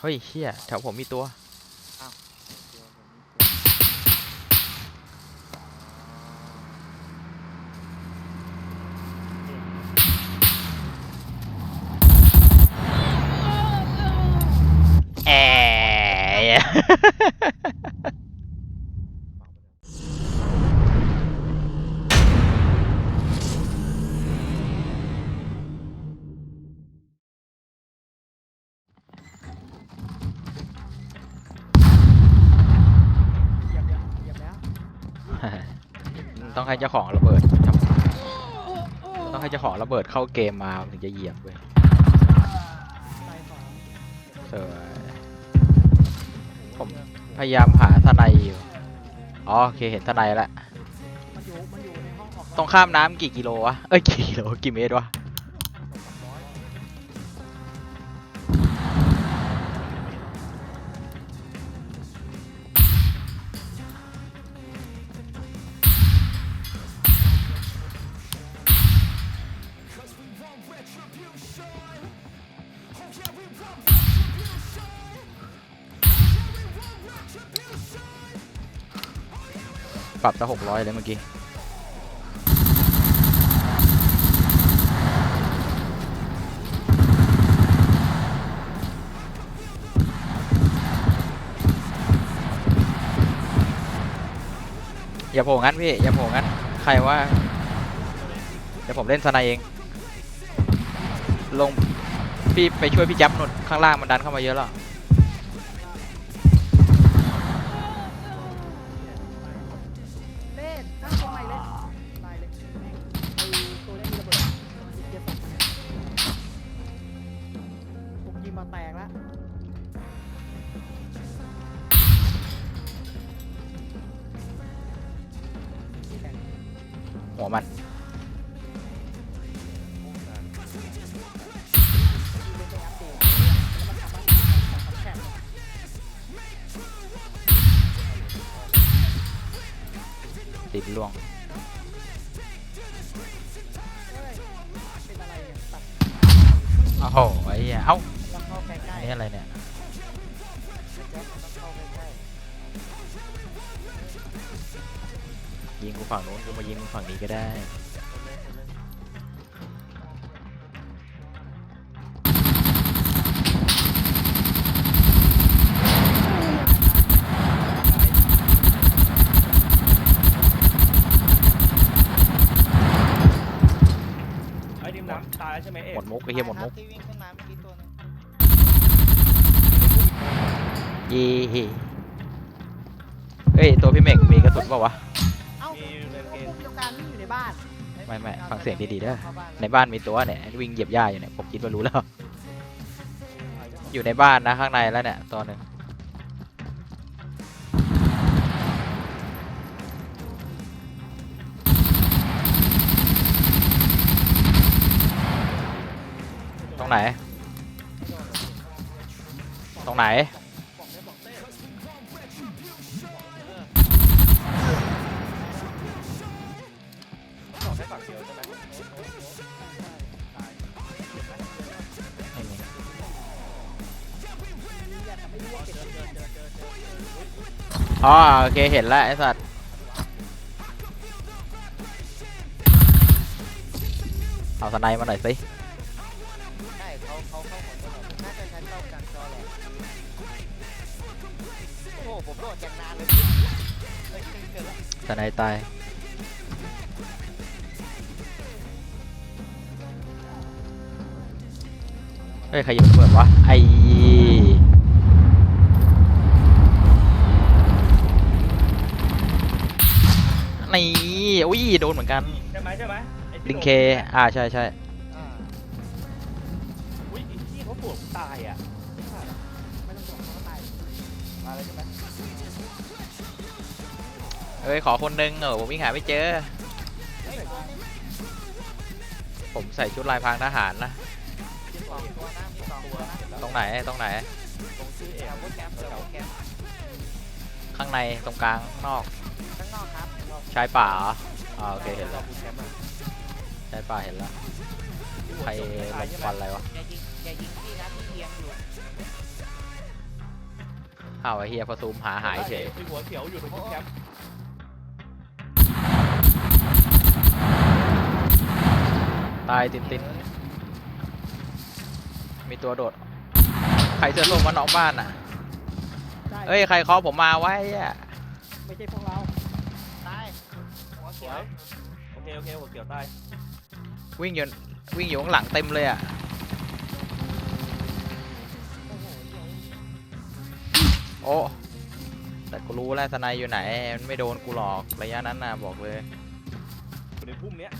เฮ้ยเฮียแถวผมมีตัว ให้เจ้าของระเบิดทำต้องให้เจ้าของระเบิดเข้าเกมมาถึงจะเหยียบเว้ยสวยผมพยายามหาทนายอยู่อ๋อโอเคเห็นทนายแล้วต้องข้ามน้ำกี่กิโลวะ เอ้ยกี่กิโลกี่เมตรวะ รับตั้งหกร้อยเลยเมื่อกี้อย่าโผล่งั้นพี่อย่าโผล่งั้น ใครว่า เดี๋ยวผมเล่นสไนเอง ลงพี่ไปช่วยพี่แจ๊บหนุนข้างล่างมันดันเข้ามาเยอะแล้ว ติดล่วงเป็นอะไรเนี่ยตัดโอ้โหไอ้เหี้ยเอ้าต้องเข้าใกล้อันๆนี้อะไรเนี่ย แจ็คต้องเข้าใกล้ยิงกูฝั่งนู้นกูมายิงมึงฝั่งนี้ก็ได้ เอกหมดมุกไอ้เหี้ยหมดมุกที่วิ่งขึ้นมาเมื่อกี้ตัวนึงยีเฮ้ยตัวพี่เมกมีกระสุนเปล่าวะ เอ้ามีในเกพวมกเดียวกันที่อยู่ในบ้านไม่ไม่ฟังเสียงดีๆเด้อเข้าบ้านในบ้านมีตัวเนี่ยวิ่งเหยียบหญ้าอยู่เนี่ยผมคิดว่ารู้แล้ว อยู่ในบ้านนะข้างในแล้วเนี่ยตัวหนึ่ง รงไหน ตรงไหน อ๋อโอเคเห็นแล้วไอ้สัตว์เอาสไนมาหน่อยสิ ผมโหลดอย่างนานเลยเฮ้ยเกิดแล้วสไนด์ตาย เฮ้ยใครอยู่ระเบิดวะ ไอนี่อุ้ย โดนเหมือนกัน ใช่ไหมใช่ไหมไอ้ที่ลิงเคโดนอ่า ใช่ใช่ เอ้ยขอคนนึงเออผมวิ่งหาไม่เจอ ผมใส่ชุดลายพรางทหารนะตรงไหนตรงไหน ข้างในตรงกลางข้างนอกข้างนอกครับชายป่าเหรออ่าโอเคเห็นแล้วชายป่าเห็นแล้วใครลมควันอะไรวะอ้าวไอเฮียพอซูมหาหายเฉยหัวเขียวอยู่ตรงแคมป์ ตายตินตินมีตัวโดด ใครเสื้อส้มมานอกบ้านอะ ได้เอ้ย ใครเคาะผมมาไว้อะไม่ใช่พวกเราตายหัวสเขีวยยวโอเคโอเคหัวเขียวตายวิ่งอยู่วิ่งอยู่ข้างหลังเต็มเลยอะ โอ้แต่กูรู้แล้วสไนอยู่ไหน มันไม่โดนกูหรอกระยะนั้นนะบอกเลยอยู่ในพุ่มเนี้ย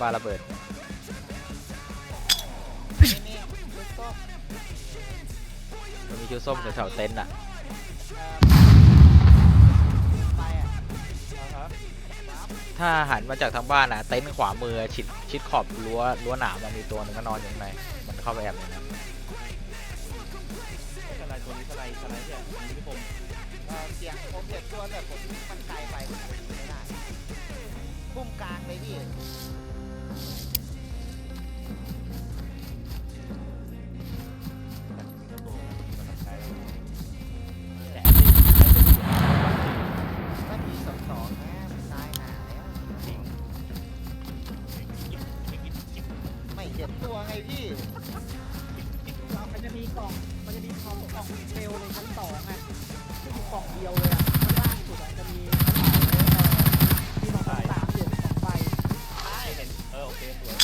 ปาระเบิดนี่นี่ลูกโซ่มันมีชุดส้มแถวๆเต็นท์อะ ถ้าหันมาจากทางบ้านอะ เต็นท์ขวามือชิดชิดขอบรั้วรั้วหนามมันมีตัวหนึงก็นอนอยู่ข้างในมันเข้าไปแอบในนั้นทนายตัวนี้ทนายทนายเนี่ยมีผมเอ่อเสียงผมเห็นตัวแต่ผมมันไกลไปผมไม่ได้พุ่มกลางเลยพี่ ตัวไงพี่ มันจะมีกล่อง มันจะมีกล่องกล่องเซลล์ในชั้นสองอะซึ่งมีกล่องเดียวเลยอะข้างล่างสุดอะจะมีกระเป๋าเลยเออมีสองสามอยู่สองใบไม่เห็น เออ โอเคสวย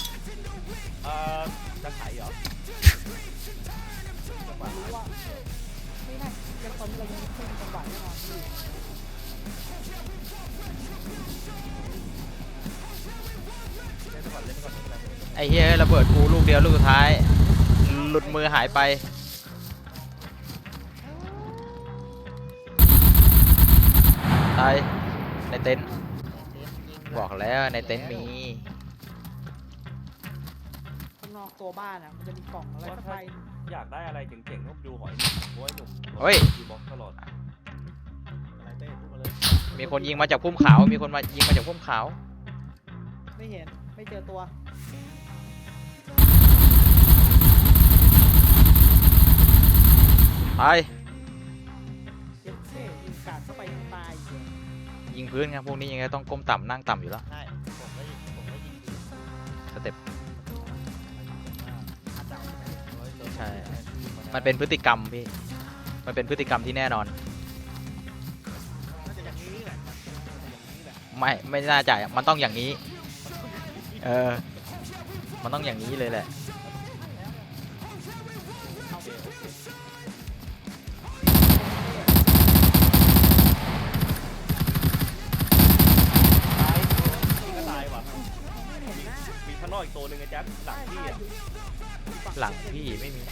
เอ่อจะขายเหรอจังหวะรู้ว่าไม่น่ายังตอนนี้เรายังไม่ขึ้นจังหวะแน่นอนพี่เล่นไปก่อนเล่นไปก่อนเล่นไปก่อน ไอ้เฮียระเบิดกูลูกเดียวลูกสุดท้าย หลุดมือหายไป ตาย ในเต็นท์เห็นยิงบอกแล้วในเต็นท์มีข้างนอกตัวบ้านอะมันจะมีกล่องอะไรสักใบอยากได้อะไรเจ๋งๆต้องดูหอยหนุ่มโอ้ยหนุ่มเฮ้ยดีบล็อกตลอดอะไรเต้พูดมาเลย มีคนยิงมาจากพุ่มขาว มีคนมายิงมาจากพุ่มขาว ไม่เห็น ไม่เจอตัว ตายเจ็บเท่ยิงกาดเข้าไปยังตายอยู่ยิงพื้นครับพวกนี้ยังไงต้องก้มต่ำนั่งต่ำอยู่แล้ว ใช่ผมก็ยิงผมก็ยิงดีสเต็ปอาจจะเอาไปไหนใช่ มันเป็นพฤติกรรมพี่ มันเป็นพฤติกรรมที่แน่นอน น่าจะอย่างนี้แหละอย่างนี้แหละไม่ไม่น่าจะมันต้องอย่างนี้ เออ มันต้องอย่างนี้เลยแหละ หนึ่งไอ้แจ๊บหลังที่อะหลังพี่ไม่มี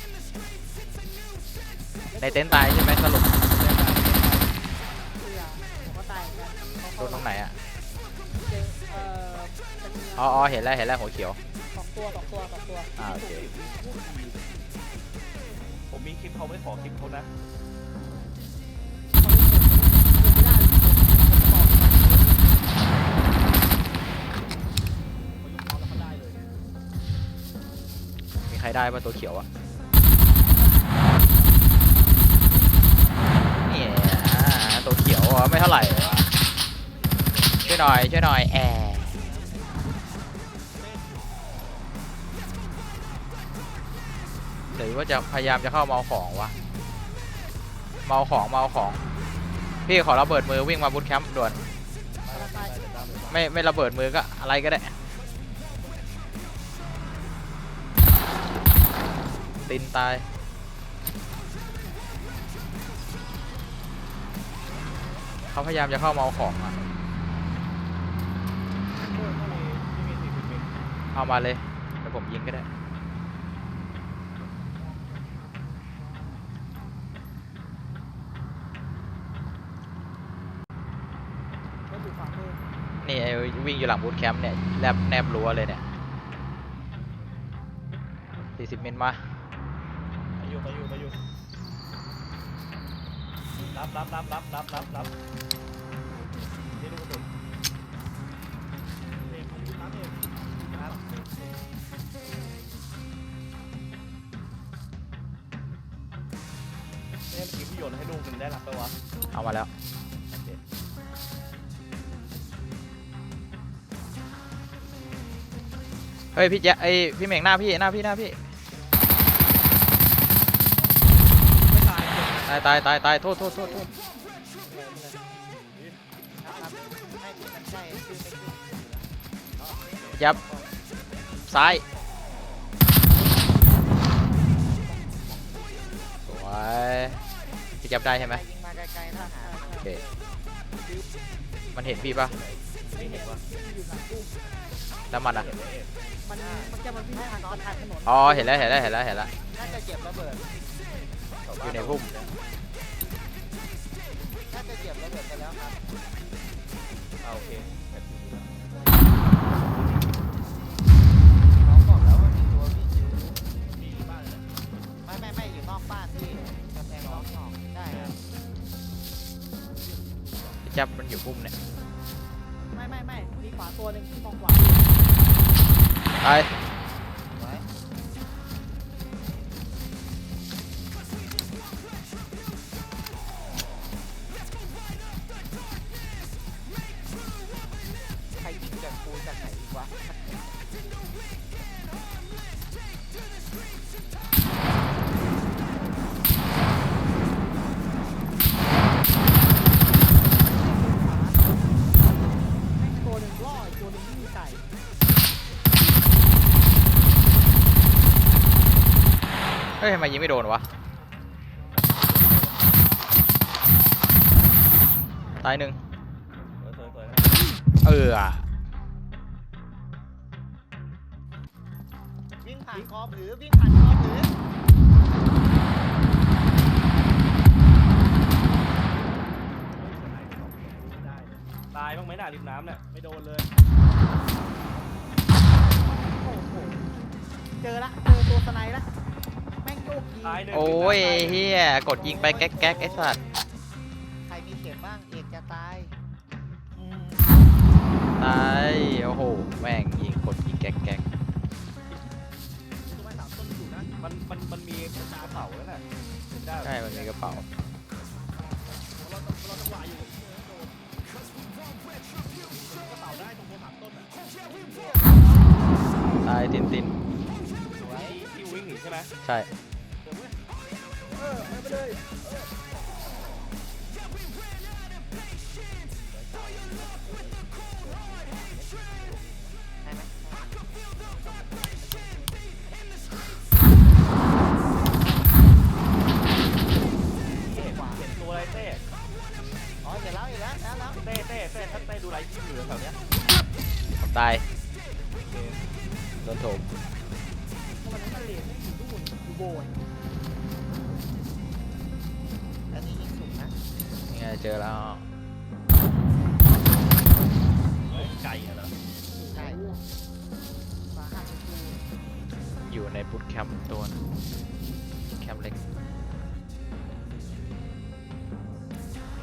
ในเต็นท์ตายใช่ไหมสรุปเสื้อผมก็ตายเหมือนกันเขาโดนตรงไหนอะเจอเอ่อเป็นอ๋ออ๋อเห็นแล้วเห็นแล้วหัวเขียว สองตัวสองตัวสองตัวอ่าโอเค ผมมีคลิปเขาไม่ขอคลิปเขานะ ใครได้ป่ะตัวเขียวอะเนี่ยอ่าตัวเขียวอะไม่เท่าไหร่วะช่วยหน่อยช่วยหน่อยแอร์หรือว่าจะพยายามจะเข้ามาเอาของวะมาเอาของมาเอาของ พี่ขอระเบิดมือวิ่งมาบูทแคมป์ด่วน ไม่ไม่ระเบิดมือก็อะไรก็ได้ ตินตาย เขาพยายามจะเข้ามาเอาของอะเอามาเลยเดี๋ยวผมยิงก็ได้ นี่ไอ้วิ่งอยู่หลังบูธแคมป์เนี่ยแนบแนบรั้วเลยเนี่ยสี่สิบมิลมา ไปอยู่รับรับรับรับรับรับรับนี่ลูกกระสุนเบรกของรับเองครับเนี่ยเมื่อกี้พี่โยนให้ลูกมันได้รับไปวะเอามาแล้วเฮ้ยพี่แจ๊ไอยพี่เหม่งหน้าพี่หน้าพี่หน้าพี่ ไม่ตาย ตายตายตายตายโทษโทษโทษโทษครับไม่มันใช่ชื่อไม่ขึ้นยับ ซ้าย สวยพี่จับได้ใช่ไหมใครยิงมาไกลๆถ้าหาโอเค มันเห็นพี่ปะไม่เห็นว่าอยู่หลังตู้แล้วมันอะ มันมันจะมันวิ่งทางประทานถนนอ๋อ เห็นแล้ว เห็นแล้ว เห็นแล้ว เห็นแล้ว น่าจะเก็บระเบิด อยู่ในพุ่มน่าจะเก็บระเบิดไปแล้วครับเอาโอเคแบบนี้น้องบอกแล้วว่ามีตัววิ่งอยู่มีบ้านเลยไม่ไม่ไม่อยู่นอกบ้านที่กำแพงล้อมนอกได้ครับพี่จับมันอยู่พุ่มเนี่ยไม่ไม่ไม่มีขวาตัวหนึ่งที่มองขวา ตาย ยทำไมยิงไม่โดนวะ ตายหนึ่งสวยสวยสวยนะเอออะวิ่งผ่านคอผือวิ่งผ่านคอผือตายบ้างไหมน่ะริมน้ำเนี่ยไม่โดนเลย โอ้โห เจอละ เจอตัวสไนด์ละ แม่งโยกยิงตายหนึ่งโอ้ยตาเฮียกดยิงไปแก๊กแก๊กไอ้สัตว์ใครมีเข็มบ้างเอกจะตายอืมตายโอ้โหแม่งยิงกดยิงแก๊กแก๊กตัวไม้สามต้นอยู่นะมันมันมันมีกระเป๋าแล้วน่ะได้ใช่มันมีกระเป๋าเราเราจังหวะอยู่โดนกระเป๋าได้ตรงตัวสามต้นอะตายตินตินสวยที่วิ่งหนีใช่ไหมใช่ เจอแล้วไก่เหรอใช่สาหัสเป็นกูอยู่ในบูธแคมป์ตัวนึงแคมป์เล็ก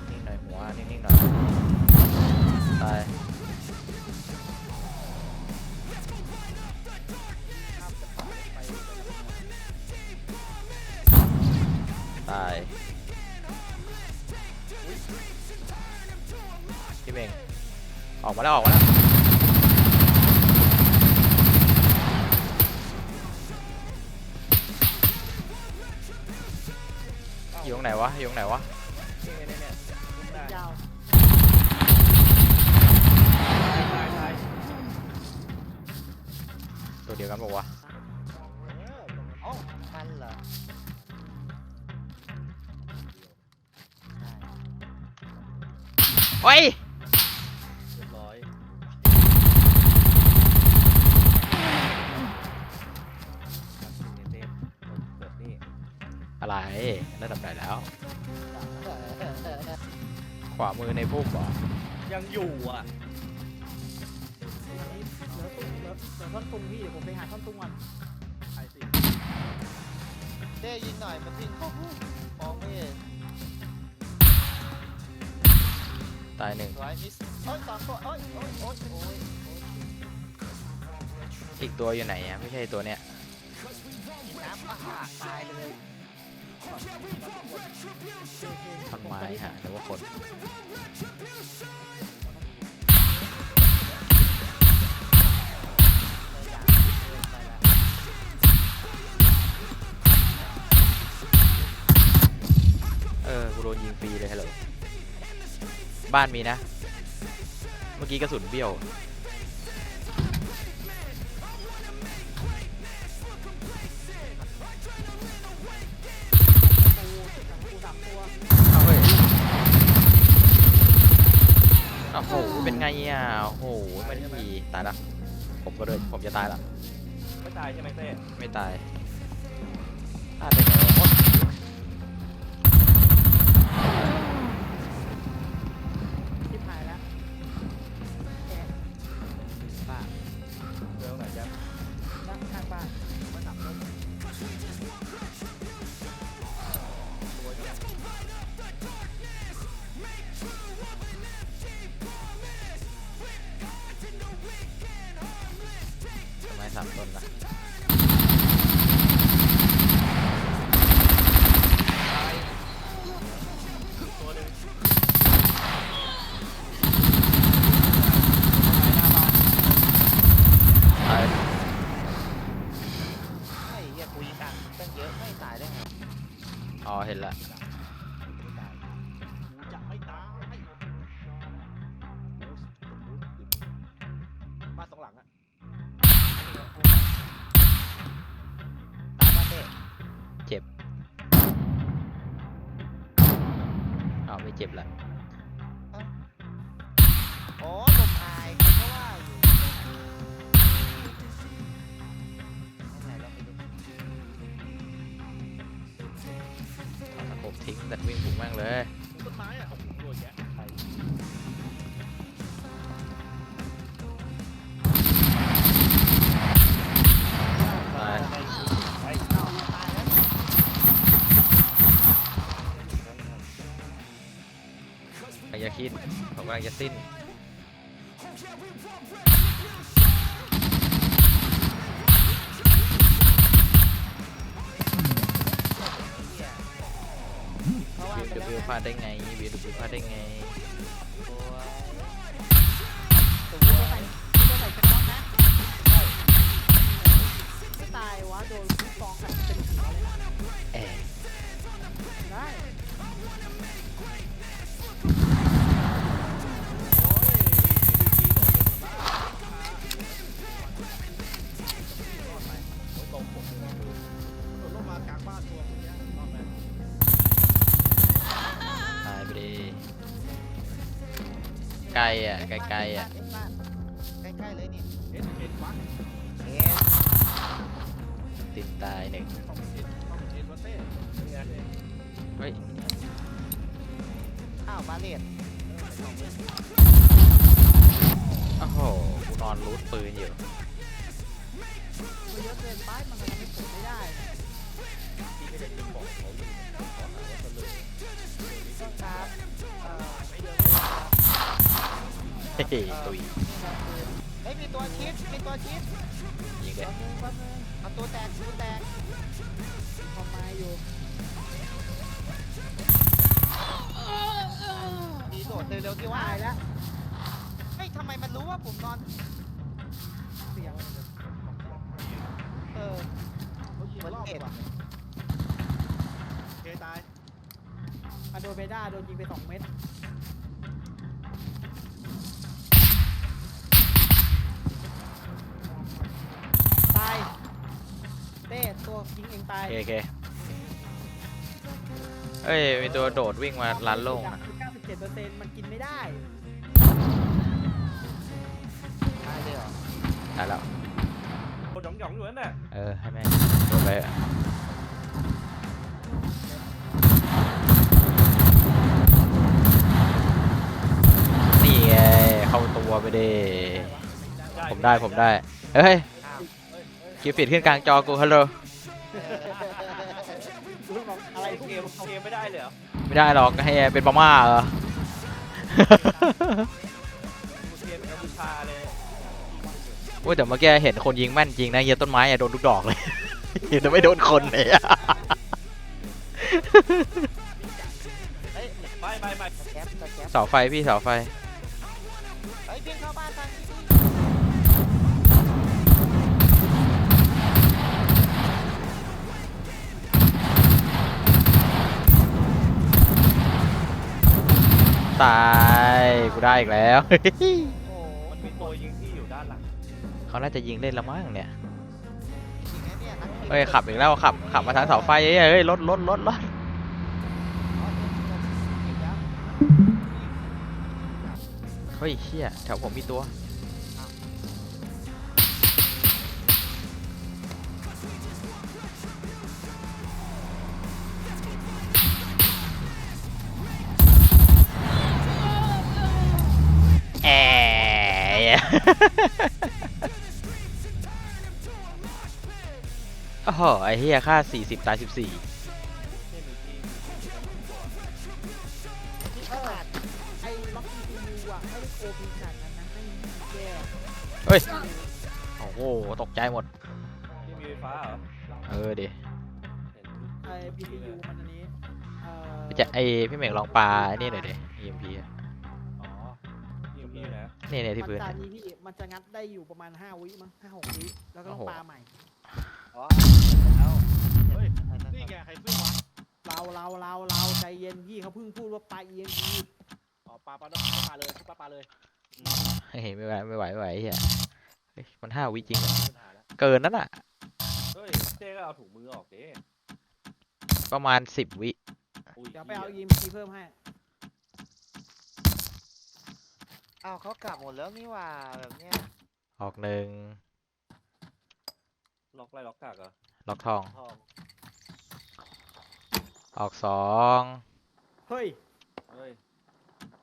นิ่งๆหน่อยหัวนิ่งๆหน่อยตาย มาแล้วออกมาแล้วอยู่ตรงไหนวะอยู่ตรงไหนวะเนี่ยเนี่ยเนี่ยลุกได้ยาวตายตายตัวเดียวกันบอกวะโอ้มันเหรอใช่โอ้ย ได้ทำได้แล้ว ขวามือในพุ่มเหรอยังอยู่อะท่อนตุงพี่เดี๋ยวผมไปหาท่อนตุงก่อนใช่สิเด้ยิงหน่อยมันวิ่งเข้ามองไม่เห็นตายหนึ่งสวยมิสโอ้ยสองตัวโอ้ยโอ้ยโอ้ยโอ้ยโอ้ยอีกตัวอยู่ไหนอะไม่ใช่ตัวเนี้ยกินน้ำอาหารตายเลย ท่อนไม้ฮะหรือว่าคนเออกูโดนยิงฟรีเลยฮัลโหลบ้านมีนะ เมื่อกี้กระสุนเบี้ยว เป็นไงอะโอ้โหไม่ได้มีตายละผมก็เลยผมจะตายละไม่ตายใช่ไหมเต้ไม่ตายตายไปไหนว ลังจะสิ้นเหี้ยเพราะว่าวิวไปจะแล้ววิวนะพลาดได้ไงวิวจะวิวพลาดได้ไง ไกลอะไกลๆอะ เฮ้ยตุยเฮ้ยมีตัวชิดมีตัวชิดยิงเลยแป๊บนึงแป๊บนึงเอาตัวแตกตัวแตกทำไมอยู่มีโดดเร็วๆที่ว่าตายแล้วเฮ้ยทำไมมันรู้ว่าผมนอนเสียงเออเขายิงรอบดีกว่าเคตายมาโดนเบด้าโดนยิงไปสองเม็ด เต้ตัวยิงเองตายโอเคโอเคเอ้ยมีตัวโดดวิ่งมาลันโล่งอะ97%มันกินไม่ได้ตายเลยเหรอตายแล้วโดนหยองหยองๆอยู่นั่นแหละเออ ให้แม่งโดนไปเถอะนี่ไงเข้าตัวไปดิผมได้ผมได้ เฮ้ย ฮกิฟฟิดขึ้นกลางจอกูฮัลโหลลูกน้องอะไรพวกเกนี้มเกมไม่ได้เลยเหรอไม่ได้หรอกให้เป็นพม่าเหรอเกมกัมพูชาเลยโอ้ยแต่เมื่อกี้เห็นคนยิงแม่นจริงนะเฮียต้นไม้อะโดนทุกดอกเลยเห็นแต่ไม่โดนคนเลยอะเฮ้ยไม่ไม่ไม่สแก๊ปสแก๊ปเสาไฟพี่เสาไฟ เฮ้ยวิ่งเข้าบ้านทางนี้ ตายกูได้อีกแล้วโอ้โหมันมีตัวยิงที่อยู่ด้านหลังเขาน่าจะยิงเล่นละมั้งเนี่ยจริงนะเนี่ยนักขี่เฮ้ยขับอีกแล้วขับขับมาทางเสาไฟเอ้ยเฮ้ยรถรถรถรถอ๋อเนี่ยอีกแล้วเฮ้ยเชี่ยแถวผมมีตัว โอ้โห ไอ้เฮียค่า 40 ตาย 14ไม่มีที่ที่เออไอ้ล็อกอีทูอะไม่ได้โกงขนาดนั้นนะให้แย่เฮ้ย โอ้โห ตกใจหมด ที่มีไฟฟ้าเหรอเออดิเห็นไอ้ BTU มันอันนี้เอ่อจะไอพี่เหม่งลองปลาไอ้นี่หน่อยดิ พี่นะนี่เนี่ยที่พื้น มันอะจะนี้พี่มันจะงัดได้อยู่ประมาณ5วิมั้ง5 6วิแล้วก็ต้องโอ้โห ปาใหม่ อ๋อแล้วเฮ้ยอันนั้นนี่ไงใครเพิ่งวะเราเราเราเราใจเย็นพี่เขาเพิ่งพูดว่าปลา EMP อ๋อปลาปลาต้องปลาเลยปลาปลาเลยเฮ้ยไม่ไหวไม่ไหวไม่ไหวไอ้เฮียเฮ้ยมันห้าวิจริงเหรอปัญหาแล้วเกินนั่นอะ เฮ้ยเจ๊ก็เอาถุงมือออกดิประมาณสิบวิ อุ้ยเดี๋ยวไปเอา EMP เพิ่มให้ อ้าวเขากลับหมดแล้วนี่หว่าแบบเนี้ยออกหนึ่งล็อกไล่ล็อกกากเหรอล็อกทอง ทองออกสองเฮ้ยเฮ้ย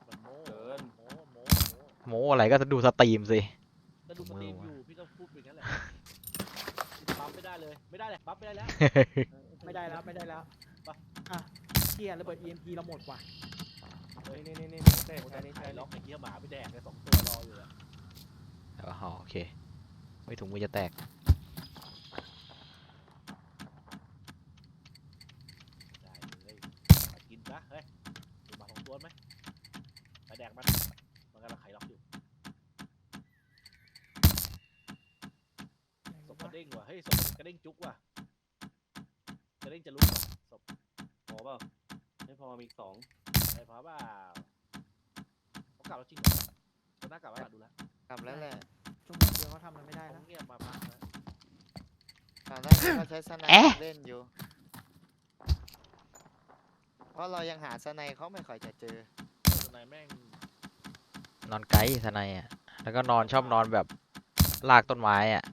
มันโม้เกินโม้โม้โม้โมอะไรก็ดูสตรีมสิจะดูสตรีมอยู่พี่ต้องพูดไปงั้นแหละบัฟไม่ได้เลยไม่ได้เลยบัฟไม่ได้แล้วไม่ได้แล้วไม่ได้แล้วอะเชียระเบิด EMP เราหมดว่ะ เฮ้ยนี่นี่นี่เต้ใช่นี่ใช่ล็อกไอ้เหี้ยหมาไปแดกเลยสองตัวรออยู่อะอ๋อโอเค ไม่ถุงมือจะแตก ได้เลยมากินนะเฮ้ยดูหมาของตัวไหมไปแดกมันมันกำลังไขล็อกอยู่ศพกระเด้งว่ะเฮ้ยศพกระเด้งจุกว่ะกระเด้งจะลุกว่ะศพพอเปล่าไม่พอมีอีกสอง ไม่พอเปล่าเขากลับแล้วจริงเหรอเขาน่ากลับแล้วล่ะดูแล้วกลับแล้วแหละช่วงเดียวเขาทำอะไรไม่ได้เขาแล้วเงียบมาพักนะตอนแรกเขาใช้สไนเอ๊ะเล่นอยู่ เพราะเรายังหาสไนเขาไม่ค่อยจะเจอทนายแม่งนอนไกด์สนายอะ แล้วก็นอนชอบนอนแบบลากต้นไม้อะ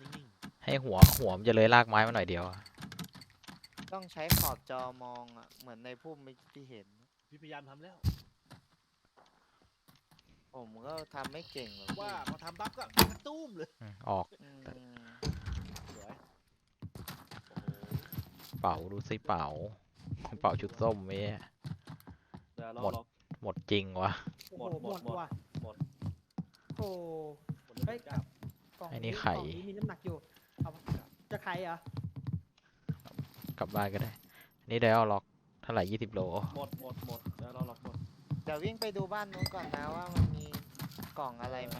นิ่งให้หัวหัวมันจะเลยลากไม้มาหน่อยเดียวอะ ต้องใช้ขอบจอมองอะ เหมือนในพุ่มที่เห็นๆพี่พยายามทำแล้ว ผมก็ทำไม่เก่งหรอกว่าพอทำปั๊บก็กระตุ้มเลยอืมออกอืมสวยเป่าดูสิเป่าเป่าชุดส้มเว้ย เดี๋ยวเราหมดล็อกหมดจริงวะโอ้หมโหดหหมมดดว่ะหมด โอ้ หมดเลยจ้ากล่องไอ้นี่ไข่ กล่องนี้มีน้ำหนักอยู่ เอาจะไข่เหรอ กลับบ้านก็ได้นี่ได้เอาล็อกเท่าไหร่ยี่สิบโล หมดหมดหมดเดี๋ยวเราล็อกหมด เดี๋ยววิ่งไปดูบ้านนู้นก่อนนะว่ามันมีกล่องอะไรไหม